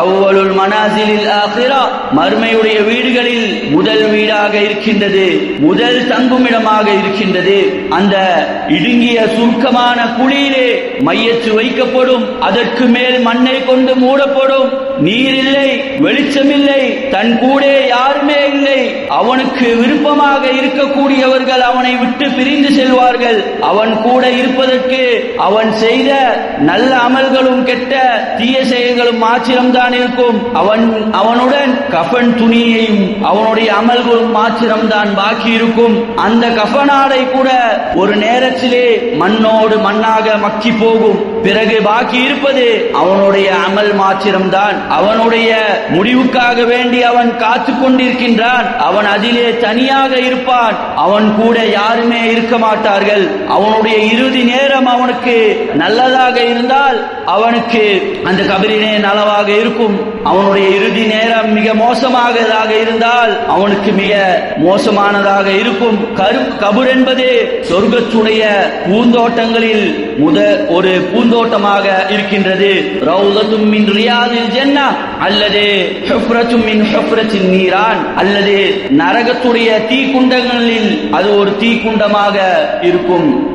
அவ்வளுள் மனாசிலில் ஆசிரா மர்மையுடைய வீடுகளில் முதல் வீடாக இருக்கின்றது முதல் தங்குமிடமாக இருக்கின்றது. அந்த இடுங்கிய சுருக்கமான குழியிலே மையத்து வைக்கப்படும் அதற்கு மேல் மண்ணை கொண்டு மூடப்படும். நீர் இல்லை வெளிச்சமில்லை தன் கூட யாருமே அவனுக்கு விருப்பமாக இருக்கக்கூடியவர்கள் அவனை விட்டு பிரிந்து செல்வார்கள். அவன் கூட இருப்பதற்கு அவன் செய்த நல்ல அமல்களும் கெட்ட தீய செயல்களும் மாத்திரம்தான் இருக்கும். அவன் அவனுடன் கஃபன் துணியையும் அவனுடைய அமல்களும் மாத்திரம்தான் பாக்கி இருக்கும். அந்த கஃபனாடை கூட ஒரு நேரத்திலே மண்ணோடு மண்ணாக மக்கி போகும். பிறகு பாக்கி இருப்பது அவனுடைய அமல் மாத்திரம்தான். அவனுடைய முடிவுக்காக வேண்டி அவன் காத்து கொண்டிருக்கின்றான். அவன் அதிலே தனியாக இருப்பான். அவன் கூட யாருமே இருக்க மாட்டார்கள். அவனுடைய இறுதி நேரம் அவனுக்கு நல்லதாக இருந்தால் அவனுக்கு அந்த கபரினே நலவாக இருக்கும். அவனுடைய இறுதி நேரம் மிக மோசமாகதாக இருந்தால் அவனுக்கு மிக மோசமானதாக இருக்கும். கரு கபுர் என்பது சொர்க்கத்துடைய பூந்தோட்டங்களில் முத ஒரு பூந்தோட்டமாக இருக்கின்றது. ரவுலத்தும் மின் ரியாதில் ஜென்னா அல்லது ஹுஃப்ரத்தும் மின் ஹுஃப்ரத்தின் நீரான் அல்லது நரகத்துடைய தீக்குண்டங்களில் அது ஒரு தீக்குண்டமாக இருக்கும்.